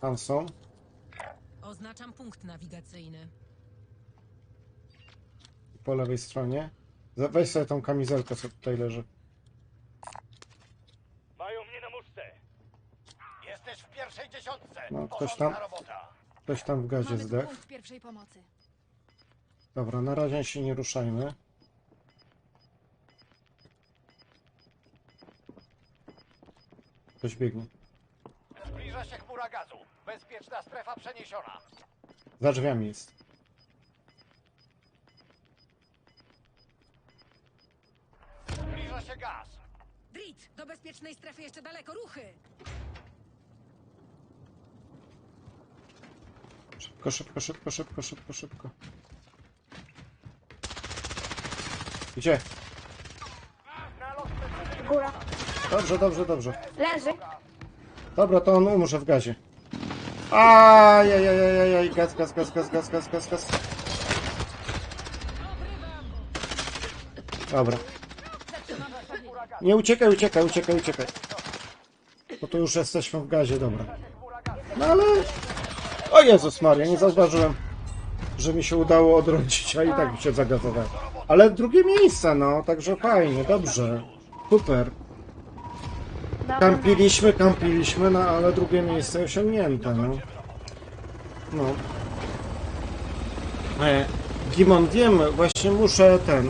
Tam są. Oznaczam punkt nawigacyjny. Po lewej stronie. Weź sobie tą kamizelkę, co tutaj leży. Mają mnie na muszce. Jesteś w pierwszej dziesiątce. No, ktoś tam? robota. Ktoś tam w gazie Mamy tu zdech. punkt pierwszej pomocy. Dobra, na razie się nie ruszajmy. Ktoś biegnie. Chmura gazu. Bezpieczna strefa przeniesiona. Za drzwiami jest. Zbliża się gaz. Drit, do bezpiecznej strefy jeszcze daleko, ruchy! Szybko, szybko, szybko, szybko, szybko, szybko. Gdzie? Góra. Dobrze, dobrze, dobrze. Leży. Dobra, to on umrze w gazie. Ajajajajaj, gaz, gaz, gaz, gaz, gaz, gaz, gaz, gaz. Dobra. Nie uciekaj, uciekaj, uciekaj, uciekaj. Bo to już jesteśmy w gazie, dobra. No ale... O Jezus Maria, nie zauważyłem, że mi się udało odrodzić, a i tak się zagazowałem. Ale drugie miejsce, no, także fajnie, dobrze. Super. Kampiliśmy, kampiliśmy, no ale drugie miejsce osiągnięte, no. No. E, Gimon, wiem, właśnie muszę ten,